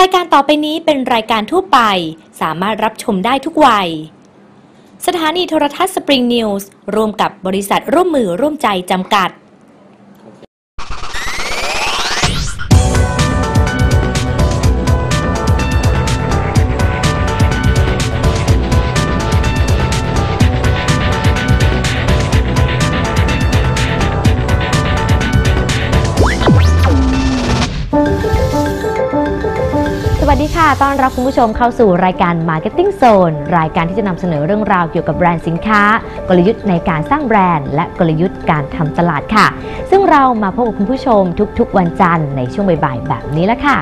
รายการต่อไปนี้เป็นรายการทั่วไป สามารถรับชมได้ทุกวัย สถานีโทรทัศน์สปริงนิวส์ร่วมกับบริษัทร่วมมือร่วมใจจำกัด ค่ะต้อนรับคุณผู้ชมเข้าสู่รายการ Marketing Zone รายการที่จะนำเสนอเรื่องราวเกี่ยวกับแบรนด์สินค้า กลยุทธ์ในการสร้างแบรนด์ และกลยุทธ์การทำตลาดค่ะ ซึ่งเรามาพบกับคุณผู้ชมทุกๆ วันจันทร์ในช่วงบ่ายๆแบบนี้ละค่ะ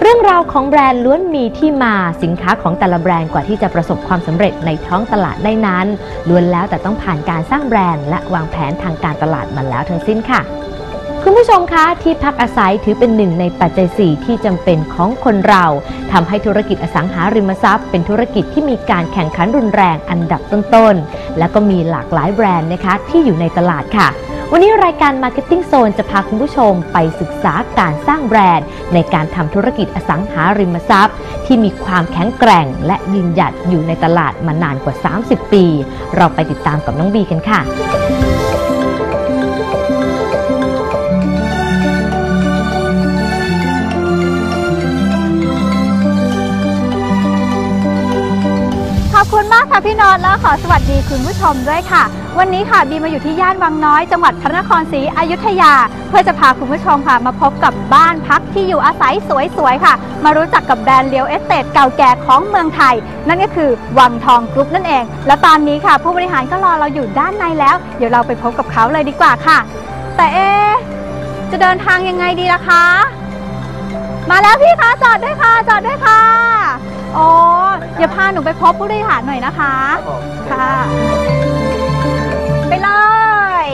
เรื่องราวของแบรนด์ล้วนมีที่มาสินค้าของแต่ละแบรนด์กว่าที่จะประสบความสำเร็จในท้องตลาดได้นั้นล้วนแล้วแต่ต้องผ่านการสร้างแบรนด์และวางแผนทางการตลาดมาแล้วทั้งสิ้นค่ะ คุณผู้ชมคะที่พักอาศัยถือเป็นหนึ่งในปัจจัย4ที่จำเป็นของคนเราทำให้ธุรกิจอสังหาริมทรัพย์ เป็นธุรกิจที่มีการแข่งขันรุนแรงอันดับต้นๆ และก็มีหลากหลายแบรนด์นะคะที่อยู่ในตลาดค่ะ วันนี้รายการ Marketing Zone จะพาคุณผู้ชมไปศึกษาการสร้างแบรนด์ ในการทำธุรกิจอสังหาริมทรัพย์ ที่มีความแข็งแกร่ง และยืนหยัดอยู่ในตลาดมานานกว่า 30 ปี เราไปติดตามกับน้องบีกันค่ะ ค่ะพี่นนและขอสวัสดีคุณผู้ชมด้วยค่ะ วันนี้ค่ะบีมาอยู่ที่ย่านวังน้อย จังหวัดพระนครศรีอยุธยา เพื่อจะพาคุณผู้ชมค่ะมาพบกับบ้านพักที่อยู่อาศัยสวยๆค่ะ มารู้จักกับแบรนด์เลียวเอสเตทเก่าแก่ของเมืองไทย นั่นก็คือวังทองกรุ๊ปนั่นเอง และตอนนี้ค่ะ ผู้บริหารก็รอเราอยู่ด้านในแล้ว เดี๋ยวเราไปพบกับเขาเลยดีกว่าค่ะ แต่เอ๊จะเดินทางยังไงดีล่ะคะ มาแล้วพี่คะจอดด้วยค่ะจอดด้วยค่ะ โอ้อย่าพาหนูไปพบผู้บริหารหน่อยนะคะ ค่ะ ไปเลย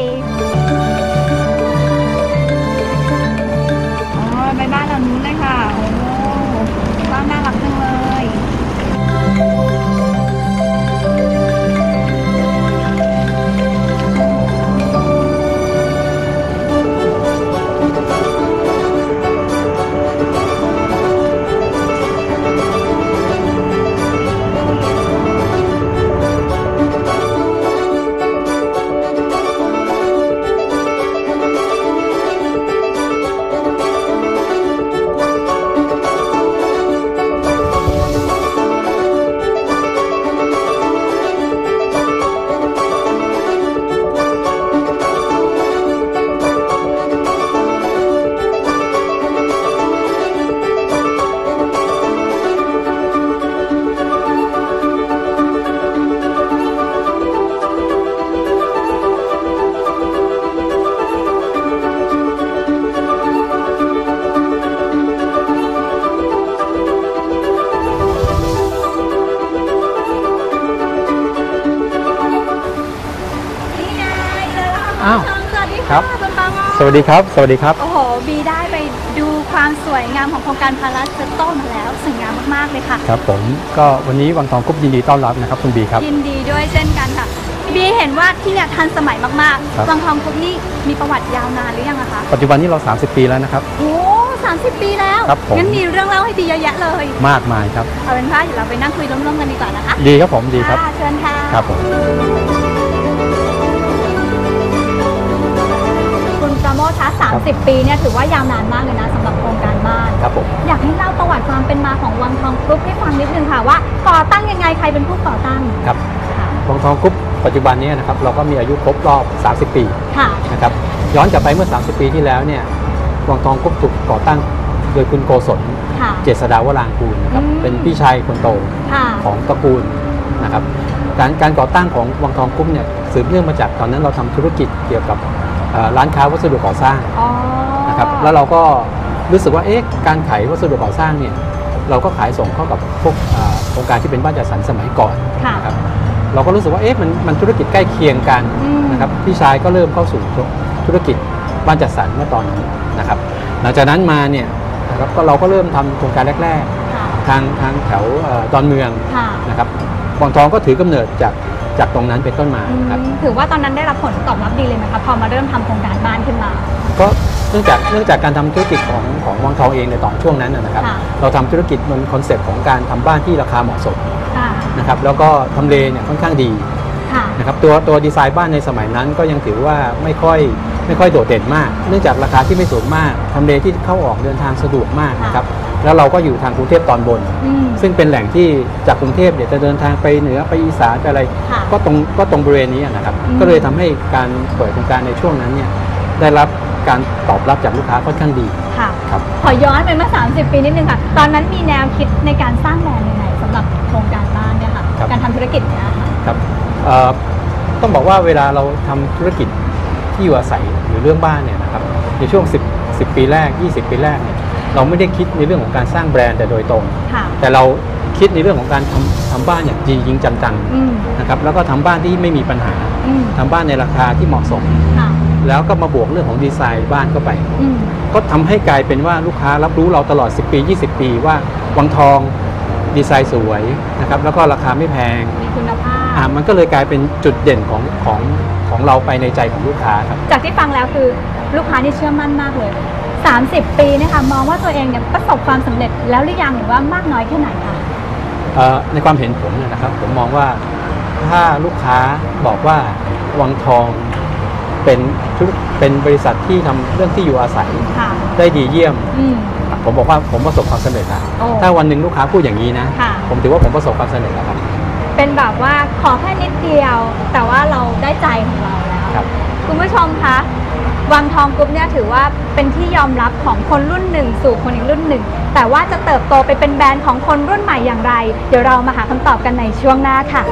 อ๋อไปบ้านหลังนู้น ครัค่ะบคุณปังอ้อสวัสดีครับ สวัสดีครับ โอ้โห บีได้ไปดูความสวยงามของโครงการพาราเซโตมาแล้วสวยงามมาก ๆ เลยค่ะ ครับผมก็วันนี้วังทองกรุ๊ปยินดีต้อนรับนะครับคุณบีครับ ยินดีด้วยเช่นกันค่ะ บีเห็นว่าที่เนี่ยทันสมัยมากครับ ๆวังทองกรุ๊ปนี่มีประวัติยาวนานหรือยังอะคะปัจจุบันนี้เรา 30 ปีแล้วนะครับ โอ้สามสิบปีแล้ว ครับผม งั้นมีเรื่องเล่าให้ดีเยอะแยะเลย มากมายครับ เอาเป็นว่าเดี๋ยวเราไปนั่งคุยร่วมๆกันดีกว่านะคะดีครับผมดีครับะเชิญค่ะ ครับผมคุณ 30 ปีเนี่ยถือว่ายาวนานมากเลยนะสำหรับโครงการบ้าน ครับผมอยากให้เล่าประวัติความเป็นมาของวังทองกรุ๊ปให้ฟังนิดนึงค่ะว่าก่อตั้งยังไงใครเป็นผู้ก่อตั้งครับค่ะวังทองกรุ๊ปปัจจุบันนี้นะครับเราก็มีอายุครบรอบ 30 ปีค่ะนะครับย้อนกลับไปเมื่อ 30 ปีที่แล้วเนี่ยวังทองกรุ๊ปถูกก่อตั้งโดยคุณโกศลค่ะเจษฎาวรางกูลนะครับอืมเป็นพี่ชายคนโตค่ะของตระกูลนะครับการการก่อตั้งของวังทองกรุ๊ปเนี่ยสืบเนื่องมาจากตอนนั้นเราทำธุรกิจเกี่ยวกับเอ่อ ร้านค้าวัสดุก่อสร้างอ๋อนะครับแล้วเราก็รู้สึกว่าเอ๊ะการขายวัสดุก่อสร้างเนี่ยเราก็ขายส่งเข้ากับพวกอ่าโครงการที่เป็นบ้านจัดสรรสมัยก่อนค่ะนะครับเราก็รู้สึกว่าเอ๊ะมันมันธุรกิจใกล้เคียงกันอืมนะครับพี่ชายก็เริ่มเข้าสู่ธุรกิจบ้านจัดสรรเมื่อตอนนั้นนะครับ หลังจากนั้นมาเนี่ยนะครับก็เราก็เริ่มทำโครงการแรกค่ะๆทางทางแถวเอ่อดอนเมืองค่ะนะครับวังทองก็ถือกำเนิดจาก จากตรงนั้นเป็นต้นมาอืมนะครับ ถือว่าตอนนั้นได้รับผลตอบรับดีเลยไหมคะพอมาเริ่มทำโครงการบ้านขึ้นมา ก็เนื่องจากเนื่องจากการทำธุรกิจของของวังทองเองในตอนช่วงนั้นนะนะครับค่ะเราทำธุรกิจบนคอนเซ็ปต์ของการทำบ้านที่ราคาเหมาะสมค่ะนะครับแล้วก็ทำเลเนี่ยค่อนข้างดีค่ะนะครับตัวตัวดีไซน์บ้านในสมัยนั้นก็ยังถือว่าไม่ค่อยไม่ค่อยโดดเด่นมาก เนื่องจากราคาที่ไม่สูงมากทำเลที่เข้าออกเดินทางสะดวกมากนะครับ แล้วเราก็อยู่ทางกรุงเทพตอนบนอืมซึ่งเป็นแหล่งที่จากกรุงเทพเนี่ยจะเดินทางไปเหนือไปอีสานไปอะไรค่ะก็ตรงก็ตรงบริเวณนี้นะครับอืมก็เลยทำให้การเปิดโครงการในช่วงนั้นเนี่ยได้รับการตอบรับจากลูกค้าค่อนข้างดีค่ะครับขอย้อนไปเมื่อ 30 ปีนิดนึงค่ะ ตอนนั้นมีแนวคิดในการสร้างแบรนด์ยังไงสำหรับโครงการบ้านเนี่ยค่ะครับการทำธุรกิจเนี่ยค่ะครับเอ่อต้องบอกว่าเวลาเราทำธุรกิจที่อยู่อาศัยหรือเรื่องบ้านเนี่ยนะครับในช่วง 10 10 ปีแรก 20 ปีแรกเนี่ย เราไม่ได้คิดในเรื่องของการสร้างแบรนด์แต่โดยตรงค่ะแต่เราคิดในเรื่องของการทำทำบ้านอย่างจริงจริงจังอืมๆนะครับแล้วก็ทำบ้านที่ไม่มีปัญหาอืมทำบ้านในราคาที่เหมาะสมค่ะแล้วก็มาบวกเรื่องของดีไซน์บ้านเข้าไปอืมก็ทำให้กลายเป็นว่าลูกค้ารับรู้เราตลอด 10 ปี 20 ปีว่าวังทองดีไซน์สวยนะครับแล้วก็ราคาไม่แพงมีคุณภาอ่าพมันก็เลยกลายเป็นจุดเด่นของของของเราไปในใจของลูกค้าครับจากที่ฟังแล้วคือลูกค้านี่เชื่อมั่นมากเลย 30 ปีเนี่ยค่ะมองว่าตัวเองเนี่ยประสบความสำเร็จแล้วหรือยังหรือว่ามากน้อยแค่ไหนคะเอ่อในความเห็นผมเนี่ยนะครับ ผมมองว่าถ้าลูกค้าบอกว่าวังทองเป็นธุรเป็นบริษัทที่ทำเรื่องที่อยู่อาศัยค่ะได้ดีเยี่ยมอืมผมบอกว่าผมประสบความสำเร็จแล้วโอ้ถ้าวันหนึ่งลูกค้าพูดอย่างนี้นะค่ะผมถือว่าผมประสบความสำเร็จแล้วครับ เป็นแบบว่าขอแค่นิดเดียว แต่ว่าเราได้ใจของเราแล้วครับคุณผู้ชมคะ วังทองกรุ๊ปเนี่ยถือว่าเป็นที่ยอมรับของคนรุ่นหนึ่งสู่คนอีกรุ่นหนึ่ง แต่ว่าจะเติบโตไปเป็นแบรนด์ของคนรุ่นใหม่อย่างไร เดี๋ยวเรามาหาคำตอบกันในช่วงหน้าค่ะ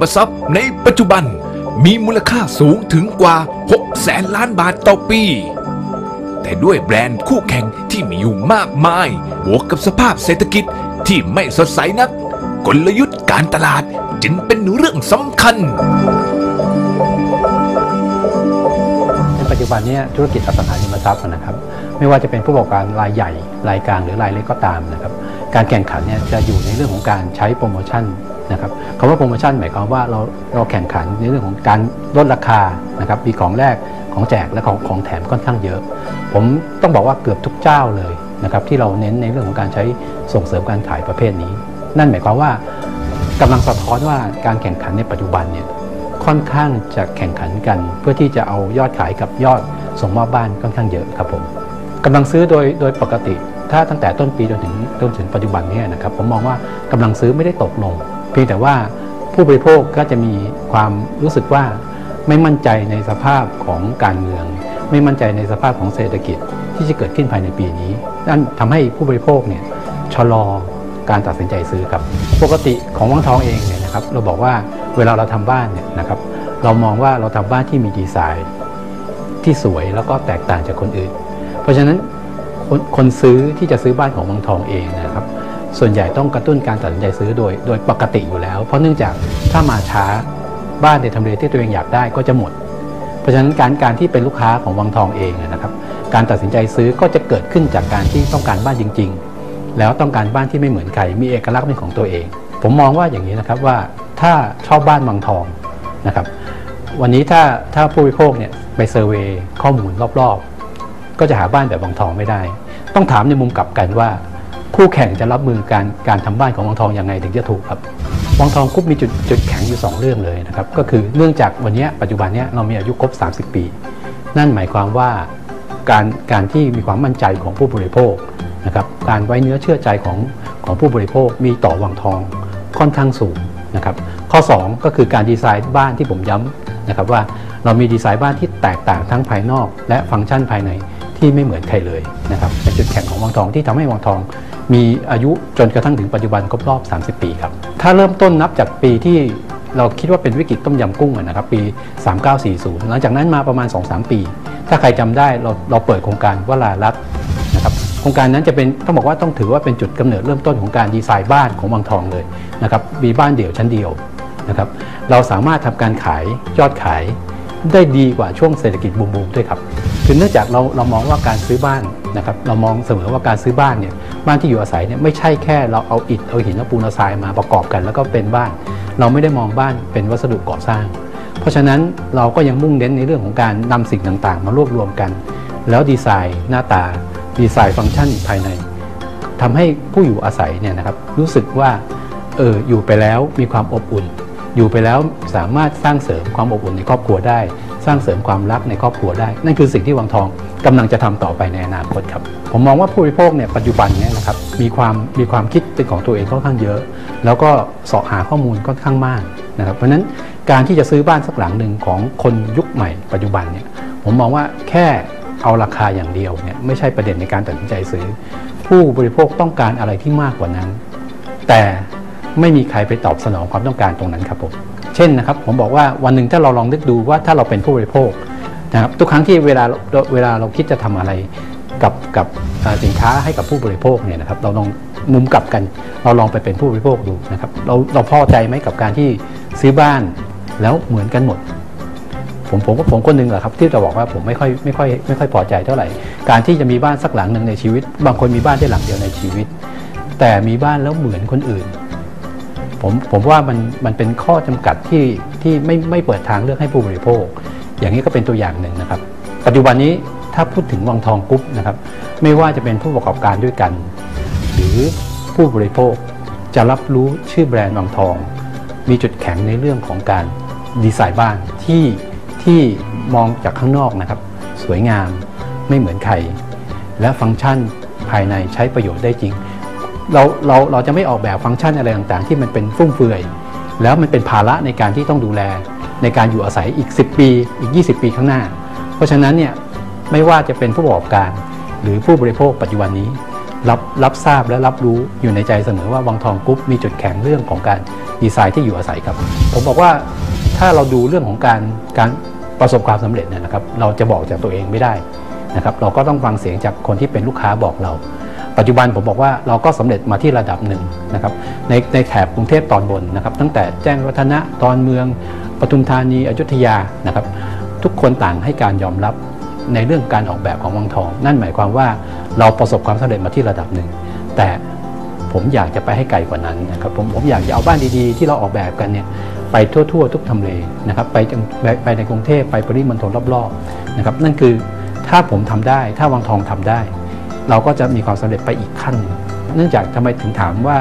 มทรัพย์ในปัจจุบันมีมูลค่าสูงถึงกว่า 6 แสนล้านบาทต่อปี แต่ด้วยแบรนด์คู่แข่งที่มีอยู่มากมาย บวกกับสภาพเศรษฐกิจที่ไม่สดใสนัก กลยุทธ์การตลาดจึงเป็นเรื่องสำคัญ ในปัจจุบันนี้ธุรกิจอสังหาริมทรัพย์นะครับ ไม่ว่าจะเป็นผู้ประกอบการรายใหญ่รายกลางหรือรายเล็กก็ตามนะครับ การแข่งขันเนี่ยจะอยู่ในเรื่องของการใช้โปรโมชั่น นะครับคำว่าโปรโมชั่นหมายความว่าเราเราแข่งขันในเรื่องของการลดราคานะครับมีของแรกของแจกและของของแถมค่อนข้างเยอะ ผมต้องบอกว่าเกือบทุกเจ้าเลยนะครับที่เราเน้นในเรื่องของการใช้ส่งเสริมการขายประเภทนี้ นั่นหมายความว่ากำลังสะท้อนว่าการแข่งขันในปัจจุบันเนี่ยค่อนข้างจะแข่งขันกัน เพื่อที่จะเอายอดขายกับยอดส่งมอบบ้านค่อนข้างเยอะครับผมกำลังซื้อโดยโดยปกติ ถ้าตั้งแต่ต้นปีจนถึงจนถึงปัจจุบันนี้นะครับผมมองว่ากำลังซื้อไม่ได้ตกลง เพียงแต่ว่าผู้บริโภคก็จะมีความรู้สึกว่าไม่มั่นใจในสภาพของการเมือง ไม่มั่นใจในสภาพของเศรษฐกิจที่จะเกิดขึ้นภายในปีนี้นั่นทำให้ผู้บริโภคเนี่ยชะลอการตัดสินใจซื้อครับ ปกติของวังทองเองเนี่ยนะครับเราบอกว่าเวลาเราทำบ้านเนี่ยนะครับ เรามองว่าเราทำบ้านที่มีดีไซน์ที่สวยแล้วก็แตกต่างจากคนอื่น เพราะฉะนั้นคนคนซื้อที่จะซื้อบ้านของวังทองเองนะครับ ส่วนใหญ่ต้องกระตุ้นการตัดสินใจซื้อโดย โดยปกติอยู่แล้ว เพราะเนื่องจากถ้ามาช้าบ้านในทำเลที่ตัวเองอยากได้ก็จะหมด เพราะฉะนั้นการการที่เป็นลูกค้าของวังทองเองนะครับ การตัดสินใจซื้อก็จะเกิดขึ้นจากการที่ต้องการบ้านจริง ๆ แล้วต้องการบ้านที่ไม่เหมือนใครมีเอกลักษณ์เป็นของตัวเอง ผมมองว่าอย่างนี้นะครับว่าถ้าชอบบ้านวังทองนะครับ วันนี้ถ้าถ้าผู้บริโภคเนี่ยไปเซอร์เวยข้อมูลรอบๆ ก็จะหาบ้านแบบวังทองไม่ได้ ต้องถามในมุมกลับกันว่า คู่แข่งจะรับมือการการทำบ้านของวังทองยังไงถึงจะถูกครับวังทองกรุ๊ปมีจุดจุดแข็งอยู่ 2 เรื่องเลยนะครับก็คือเนื่องจากวันนี้ปัจจุบันนี้เรามีอายุครบ 30 ปี นั่นหมายความว่าการการที่มีความมั่นใจของผู้บริโภคนะครับการไว้เนื้อเชื่อใจของของผู้บริโภคมีต่อวังทองค่อนข้างสูงนะครับข้อ 2 ก็คือการดีไซน์บ้านที่ผมย้ำนะครับว่าเรามีดีไซน์บ้านที่แตกต่างทั้งภายนอก และฟังก์ชันภายในที่ไม่เหมือนใครเลยนะครับเป็นจุดแข็งของวังทองที่ทำให้วังทอง มีอายุจนกระทั่งถึงปัจจุบันครบรอบ 30 ปีครับ ถ้าเริ่มต้นนับจากปีที่เราคิดว่าเป็นวิกฤตต้มยำกุ้งนะครับปี 3940 หลังจากนั้นมาประมาณ 2-3 ปี ถ้าใครจำได้เราเราเปิดโครงการวลารัตนะครับโครงการนั้นจะเป็นต้องบอกว่าต้องถือว่าเป็นจุดกำเนิดเริ่มต้นของการดีไซน์บ้านของวังทองเลยนะครับมีบ้านเดี่ยวชั้นเดียวนะครับเราสามารถทำการขายยอดขายได้ดีกว่าช่วงเศรษฐกิจบูมๆด้วยครับ คือเนื่องจากเราเรามองว่าการซื้อบ้านนะครับเรามองเสมอว่าการซื้อบ้านเนี่ยบ้านที่อยู่อาศัยเนี่ยไม่ใช่แค่เราเอาอิฐเอาหินเอาปูนเอาทรายมาประกอบกัน แล้วก็เป็นบ้าน เราไม่ได้มองบ้านเป็นวัสดุก่อสร้าง เพราะฉะนั้นเราก็ยังมุ่งเน้นในเรื่องของการนำสิ่งต่างๆ มารวบรวมกัน แล้วดีไซน์หน้าตา ดีไซน์ฟังก์ชันภายในทำให้ผู้อยู่อาศัยเนี่ยนะครับรู้สึกว่าเอออยู่ไปแล้วมีความอบอุ่น อยู่ไปแล้วสามารถสร้างเสริมความอบอุ่นในครอบครัวได้ สร้างเสริมความรักในครอบครัวได้ นั่นคือสิ่งที่วังทองกำลังจะทำต่อไปในอนาคตครับ ผมมองว่าผู้บริโภคเนี่ยปัจจุบันเนี่ยนะครับมีความมีความคิดเป็นของตัวเองค่อนข้างเยอะ แล้วก็สาะหาข้อมูลค่อนข้างมากนะครับเพราะฉะนั้นการที่จะซื้อบ้านสักหลังหนึ่งของคนยุคใหม่ปัจจุบันเนี่ยผมมองว่าแค่เอาราคาอย่างเดียวเนี่ยไม่ใช่ประเด็นในการตัดสินใจซื้อ ผู้บริโภคต้องการอะไรที่มากกว่านั้น แต่ ไม่มีใครไปตอบสนองความต้องการตรงนั้นครับผมเช่นนะครับผมบอกว่าวันหนึ่งถ้าเราลองนึกดูว่าถ้าเราเป็นผู้บริโภคนะครับทุกครั้งที่เวลาเวลาเราคิดจะทำอะไรกับกับสินค้าให้กับผู้บริโภคเนี่ยนะครับเราลองมุมกลับกันเราลองไปเป็นผู้บริโภคดูนะครับเราเราพอใจไหมกับการที่ซื้อบ้านแล้วเหมือนกันหมด ผมผมก็ผมคนหนึ่งแหละครับที่จะบอกว่าผมไม่ค่อยไม่ค่อยไม่ค่อยพอใจเท่าไหร่ การที่จะมีบ้านสักหลังหนึ่งในชีวิต บางคนมีบ้านได้หลังเดียวในชีวิต แต่มีบ้านแล้วเหมือนคนอื่น ผมผมว่ามันมันเป็นข้อจำกัดที่ที่ไม่ไม่เปิดทางเลือกให้ผู้บริโภค อย่างนี้ก็เป็นตัวอย่างหนึ่งนะครับ ปัจจุบันนี้ถ้าพูดถึงวังทองกรุ๊ปนะครับ ไม่ว่าจะเป็นผู้ประกอบการด้วยกัน หรือผู้บริโภคจะรับรู้ชื่อแบรนด์วังทอง มีจุดแข็งในเรื่องของการดีไซน์บ้านที่ที่มองจากข้างนอกนะครับ สวยงามไม่เหมือนใคร และฟังก์ชันภายในใช้ประโยชน์ได้จริง เราเราเราจะไม่ออกแบบฟังก์ชันอะไรต่างๆ ที่มันเป็นฟุ่มเฟือย แล้วมันเป็นภาระในการที่ต้องดูแล ในการอยู่อาศัยอีก 10 ปี อีก 20 ปีข้างหน้า เพราะฉะนั้นเนี่ยไม่ว่าจะเป็นผู้ประกอบการ หรือผู้บริโภคปัจจุบันนี้ รับรับทราบและรับรู้อยู่ในใจเสมอว่าวังทองกรุ๊ปมีจุดแข็งเรื่องของการดีไซน์ที่อยู่อาศัยครับ ผมบอกว่าถ้าเราดูเรื่องของการการประสบความสำเร็จเนี่ยนะครับ เราจะบอกจากตัวเองไม่ได้นะครับ เราก็ต้องฟังเสียงจากคนที่เป็นลูกค้าบอกเรา ปัจจุบันผมบอกว่าเราก็สำเร็จมาที่ระดับหนึ่งนะครับในในแถบกรุงเทพตอนบนนะครับ ตั้งแต่แจ้งวัฒนะตอนเมืองปทุมธานีอยุธยานะครับ ทุกคนต่างให้การยอมรับในเรื่องการออกแบบของวังทอง นั่นหมายความว่าเราประสบความสำเร็จมาที่ระดับหนึ่ง แต่ผมอยากจะไปให้ไกลกว่านั้นนะครับผมผมอยากจะเอาบ้านดีๆ ที่เราออกแบบกันเนี่ยไปทั่วๆ ทุกทำเลนะครับไปไปในกรุงเทพไปปริมณฑลรอบๆนะครับนั่นคือถ้าผมทำได้ถ้าวังทองทำได้ เราก็จะมีความสำเร็จไปอีกขั้น เนื่องจากทำไมถึงถามว่า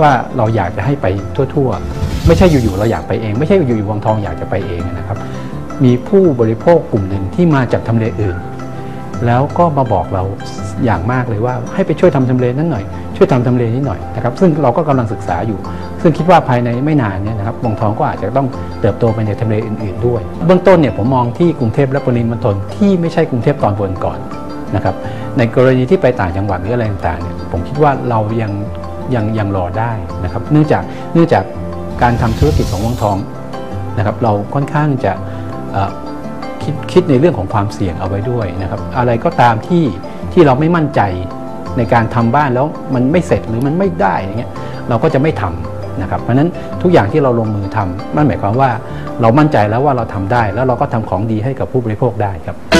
ว่าเราอยากจะให้ไปทั่วๆ ไม่ใช่อยู่ๆเราอยากไปเอง ไม่ใช่อยู่ๆวังทองอยากจะไปเองนะครับ มีผู้บริโภคกลุ่มหนึ่งที่มาจากทำเลอื่น แล้วก็มาบอกเราอย่างมากเลยว่า ให้ไปช่วยทำทำเลนั้นหน่อยช่วยทำทำเลนี้หน่อยนะครับซึ่งเราก็กำลังศึกษาอยู่ ซึ่งคิดว่าภายในไม่นานเนี่ยนะครับวงทองก็อาจจะต้องเติบโตไปในทำเลอื่น ๆ ด้วย เบื้องต้นเนี่ยผมมองที่กรุงเทพและปริมณฑลที่ไม่ใช่กรุงเทพตอนบนก่อน นะครับในกรณีที่ไปต่างจังหวัดหรืออะไรต่างๆเนี่ยผมคิดว่าเรายังยังยังรอได้นะครับเนื่องจากเนื่องจากการทำธุรกิจของวังทองนะครับเราค่อนข้างจะคิดคิดในเรื่องของความเสี่ยงเอาไว้ด้วยนะครับอะไรก็ตามที่ที่เราไม่มั่นใจในการทำบ้านแล้วมันไม่เสร็จหรือมันไม่ได้อย่างเงี้ยเราก็จะไม่ทำนะครับเพราะฉะนั้นทุกอย่างที่เราลงมือทำนั่นหมายความว่าเรามั่นใจแล้วว่าเราทำได้ แล้วเราก็ทำของดีให้กับผู้บริโภคได้ครับ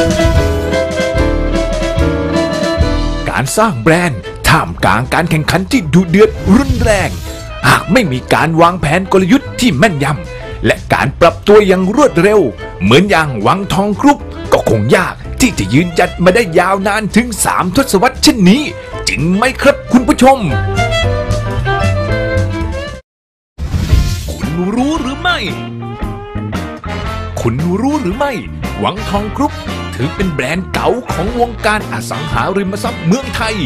การสร้างแบรนด์ท่ามกลางการแข่งขันที่ดุเดือดรุนแรง หากไม่มีการวางแผนกลยุทธ์ที่แม่นยำและการปรับตัวอย่างรวดเร็ว เหมือนอย่างวังทองกรุ๊ปก็คงยากที่จะยืนจัดมาได้ยาวนานถึง 3 ทศวรรษเช่นนี้ จริงไหมครับคุณผู้ชม คุณรู้หรือไม่ คุณรู้หรือไม่ วังทองกรุ๊ปถือเป็นแบรนด์เก่าของวงการอสังหาริมทรัพย์เมืองไทย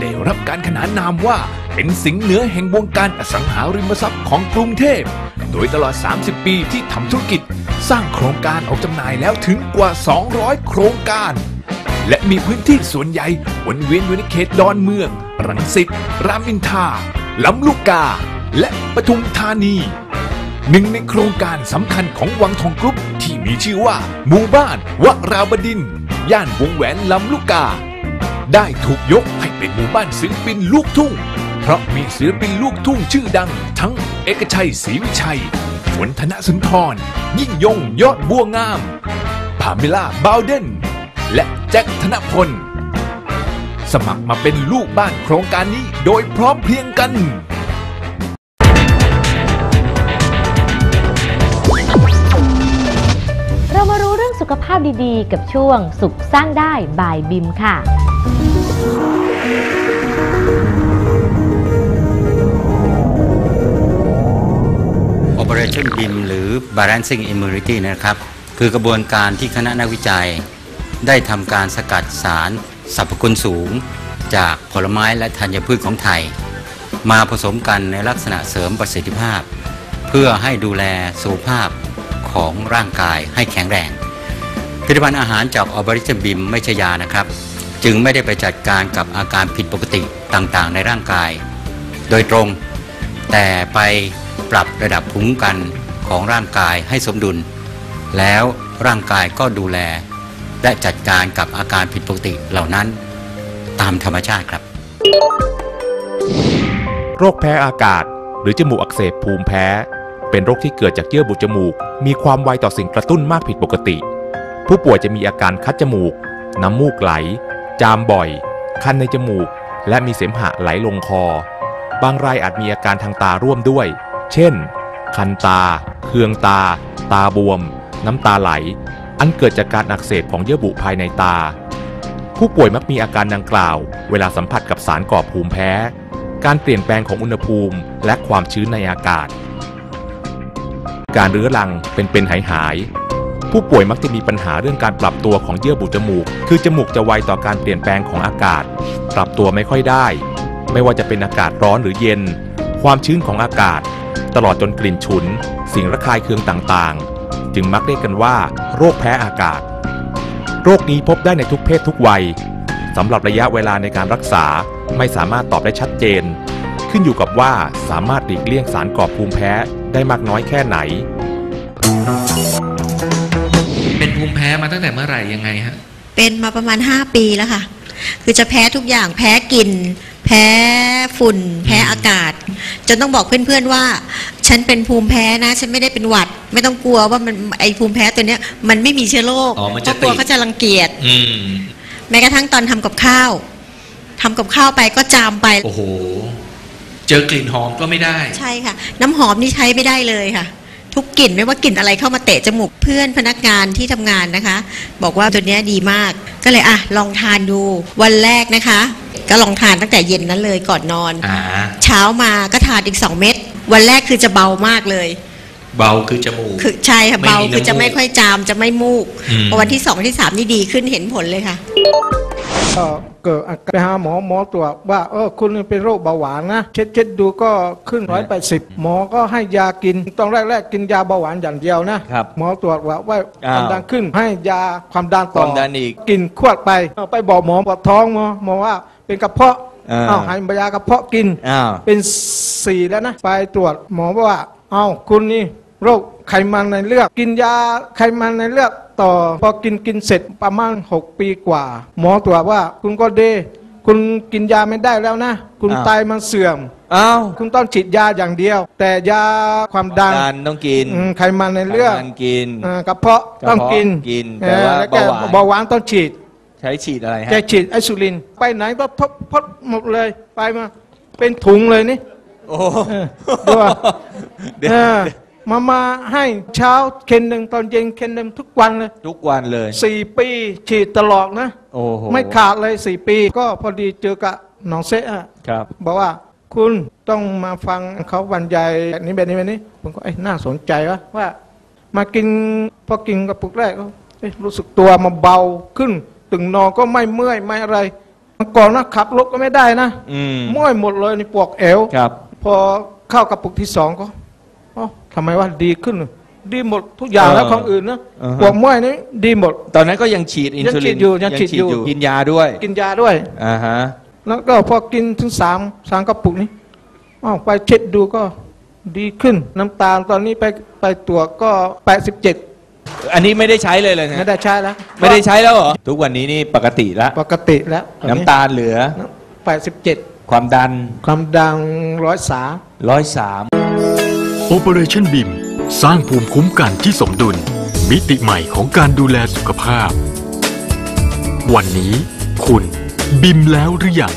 ได้รับการขนานนามว่าเป็นสิงเหนือแห่งวงการอสังหาริมทรัพย์ของกรุงเทพ โดยตลอด 30 ปีที่ทำธุรกิจ สร้างโครงการออกจำหน่ายแล้วถึงกว่า 200 โครงการ และมีพื้นที่ส่วนใหญ่วนเวียนอยู่ในเขตดอนเมือง รังสิต รามอินทราลำลูกกา และปทุมธานี หนึ่งในโครงการสำคัญของวังทองกรุ๊ปที่ มีชื่อว่า หมู่บ้านวราบดิน ย่านวงแหวนลำลูกกา ได้ถูกยกให้เป็นหมู่บ้านศิลปินลูกทุ่ง เพราะมีศิลปินลูกทุ่งชื่อดัง ทั้งเอกชัยศรีวิชัย ฝนธนสุนทร ยิ่งยงยอดบัวงามพาเมล่าบาวเดน และแจ็คธนพล สมัครมาเป็นลูกบ้านโครงการนี้โดยพร้อมเพรียงกันาพดีๆ กับช่วงสุขสร้างได้บายบิมค่ะ Operation BIM หรือ Balancing Immunity นะครับ คือกระบวนการที่คณะนักวิจัย ได้ทำการสกัดสารสรรพคุณสูง จากผลไม้และธัญพืชของไทย มาผสมกันในลักษณะเสริมประสิทธิภาพ เพื่อให้ดูแลสุขภาพของร่างกายให้แข็งแรง ผลิตภัณฑ์อาหารจากออบริชบิมไม่ใช่ยานะครับ จึงไม่ได้ไปจัดการกับอาการผิดปกติต่างๆ ในร่างกาย โดยตรง แต่ไปปรับระดับภูมิคุ้มกันของร่างกายให้สมดุล แล้วร่างกายก็ดูแล และจัดการกับอาการผิดปกติเหล่านั้น ตามธรรมชาติครับ โรคแพ้อากาศ หรือจมูกอักเสบภูมิแพ้ เป็นโรคที่เกิดจากเยื่อบุจมูก มีความไวต่อสิ่งกระตุ้นมากผิดปกติ ผู้ป่วยจะมีอาการคัดจมูก น้ำมูกไหล จามบ่อย คันในจมูก และมีเสมหะไหลลงคอ บางรายอาจมีอาการทางตาร่วมด้วย เช่น คันตา เคืองตา ตาบวม น้ำตาไหล อันเกิดจากการอักเสบของเยื่อบุภายในตา ผู้ป่วยมักมีอาการดังกล่าว เวลาสัมผัสกับสารก่อภูมิแพ้ การเปลี่ยนแปลงของอุณหภูมิ และความชื้นในอากาศ การเรื้อรังเป็นเป็นหายหาย ผู้ป่วยมักจะมีปัญหาเรื่องการปรับตัวของเยื่อบุจมูก คือจมูกจะไวต่อการเปลี่ยนแปลงของอากาศ ปรับตัวไม่ค่อยได้ ไม่ว่าจะเป็นอากาศร้อนหรือเย็น ความชื้นของอากาศ ตลอดจนกลิ่นฉุน สิ่งระคายเคืองต่างๆ จึงมักเรียกกันว่า โรคแพ้อากาศ โรคนี้พบได้ในทุกเพศทุกวัยสำหรับระยะเวลาในการรักษาไม่สามารถตอบได้ชัดเจน ขึ้นอยู่กับว่าสามารถหลีกเลี่ยงสารก่อภูมิแพ้ได้มากน้อยแค่ไหนเป็น ภูมิแพ้มาตั้งแต่เมื่อไหร่ยังไงฮะ เป็นมาประมาณ5ปีแล้วค่ะ คือจะแพ้ทุกอย่างแพ้กลิ่นแพ้ฝุ่น แพ้อากาศ จนต้องบอกเพื่อนๆว่า ฉันเป็นภูมิแพ้นะ ฉันไม่ได้เป็นหวัด ไม่ต้องกลัวว่ามันไอภูมิแพ้ตัวเนี้ย มันไม่มีเชื้อโรคอ๋อมันเพจะราะกลัวติดเขาจะรังเกียจอืมแม้กระทั่งตอนทำกับข้าวทำกับข้าวไปก็จามไปโอ้โหเจอกลิ่นหอมก็ไม่ได้ ใช่ค่ะ น้ำหอมนี่ใช้ไม่ได้เลยค่ะ ทุกกลิ่นไม่ว่ากลิ่นอะไรเข้ามาเตะจมูกเพื่อนพนักงานที่ทำงานนะคะ บอกว่าตัวเนี้ยดีมาก ก็เลยอะลองทานดูวันแรกนะคะ ก็ลองทานตั้งแต่เย็นนั้นเลยก่อนนอนอ่าเช้ามาก็ทานอีก 2 เม็ดวันแรกคือจะเบามากเลย เบาคือจมูกคือใช่ค่ะไม่มีเบาคือน้ำมูกจะไม่ค่อยจามจะไม่มูกอืมพอวันที่สองที่สามนี่ดีขึ้นเห็นผลเลยค่ะก็เกิดอาการไปหาหมอหมอตรวจว่าเออคุณเป็นโรคเบาหวานนะเช็ดเช็ดดูก็ขึ้นร้อยแปดสิบหมอก็ให้ยากินตอนแรกๆกินยาเบาหวานอย่างเดียวนะครับหมอตรวจว่าว่าอ้าวความดันขึ้นให้ยาความดันคต่อวามดันอีกกินขวดไปเอาไปบอกหมอปวดท้องหมอหมอว่าเป็นกระเพาะอ่าอ้าวให้ยากระเพาะกินอ้าวเป็นสี่แล้วนะไปตรวจหมอบอกว่าเอ้าคุณนี่ โรคไขมันในเลือดกินยาไขมันในเลือดต่อ พอกินกินเสร็จประมาณ 6 ปีกว่า หมอตรวจว่าคุณก็เดคุณกินยาไม่ได้แล้วนะ คุณอ้าว ไตมันเสื่อม อ้าวคุณต้องฉีดยาอย่างเดียว แต่ยาความดันดันต้องกินอืมไขมันในเลือดไขมันกิน อ่ากระเพาะต้องกินกระเพาะกินเอแต่อว่าแล้วก็เบาหวาน เบาหวานต้องฉีด ใช้ฉีดอะไรฮะ จะฉีดไอซูลิน ไปไหนก็ทบพดหมดเลย ไปมา เป็นถุงเลยนี่ โอ้โหเออดูว่า เดี๋ยวเออ มามาให้เช้าเคนหนึ่งตอนเย็นเคนหนึ่งทุกวันเลยทุกวันเลยสี่ปีฉีดตลอดนะ โอ้โหไม่ขาดเลยสี่ปี ก็พอดีเจอกับน้องเซะอะครับบอกว่าคุณต้องมาฟังเขาบรรยายแบบนี้แบบนี้แบบนี้ผมก็เอ้ยน่าสนใจวะว่า มากินพอกินกระปุกแรกก็เอ้ยรู้สึกตัวมาเบาขึ้น ตึงนอนก็ไม่เมื่อยไม่อะไรเมื่อก่อนนะขับรถก็ไม่ได้นะอืมเมื่อยหมดเลยในปวกเอวครับ พอเข้ากระปุกที่สองก็อ๋อ ทำไมว่าดีขึ้น ดีหมดทุกอย่างแล้วเออของอื่นนะอ่าฮะปวกเมื่อยนี่ดีหมด ตอนนั้นก็ยังฉีดอินซูลินยังฉีดอยู่ยังฉีดอยู่กินยาด้วย กินยาด้วยอ่าฮะแล้วก็พอกินถึงสามสามกระปุกนี้อ้าวไปเช็ดดูก็ดีขึ้น น้ำตาลตอนนี้ไปไปตรวจก็87อันนี้ไม่ได้ใช้เลยเลยนะไม่ได้ใช้แล้ว ไม่ได้ใช้แล้วเหรอ ทุกวันนี้นี่ปกติแล้ว ปกติแล้ว น้ำตาลเหลือ87ความดัน ความดังร้อยสาร้อยสาม Operation BIM สร้างภูมิคุ้มกันที่สมดุล มิติใหม่ของการดูแลสุขภาพ วันนี้คุณบิมแล้วหรือยัง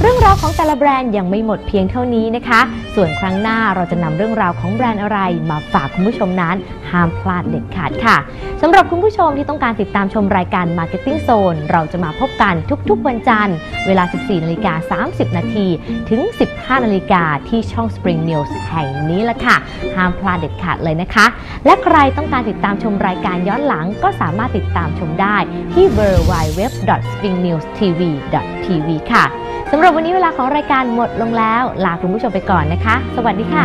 เรื่องราวของแต่ละแบรนด์ยังไม่หมดเพียงเท่านี้นะคะ ส่วนครั้งหน้าเราจะนำเรื่องราวของแบรนด์อะไรมาฝากคุณผู้ชมนั้น ห้ามพลาดเด็ดขาดค่ะสำหรับคุณผู้ชมที่ต้องการติดตามชมรายการ Marketing Zone เราจะมาพบกันทุกๆวันจันทร์ เวลา 14นาฬิกา30 นาทีถึง 15นาฬิกาที่ช่อง Spring News แห่งนี้ละค่ะ ห้ามพลาดเด็ดขาดเลยนะคะ และใครต้องการติดตามชมรายการย้อนหลังก็สามารถติดตามชมได้ที่ www.springnewstv.tv ค่ะสำหรับวันนี้เวลาของรายการหมดลงแล้ว ลาคุณผู้ชมไปก่อนนะคะ สวัสดีค่ะ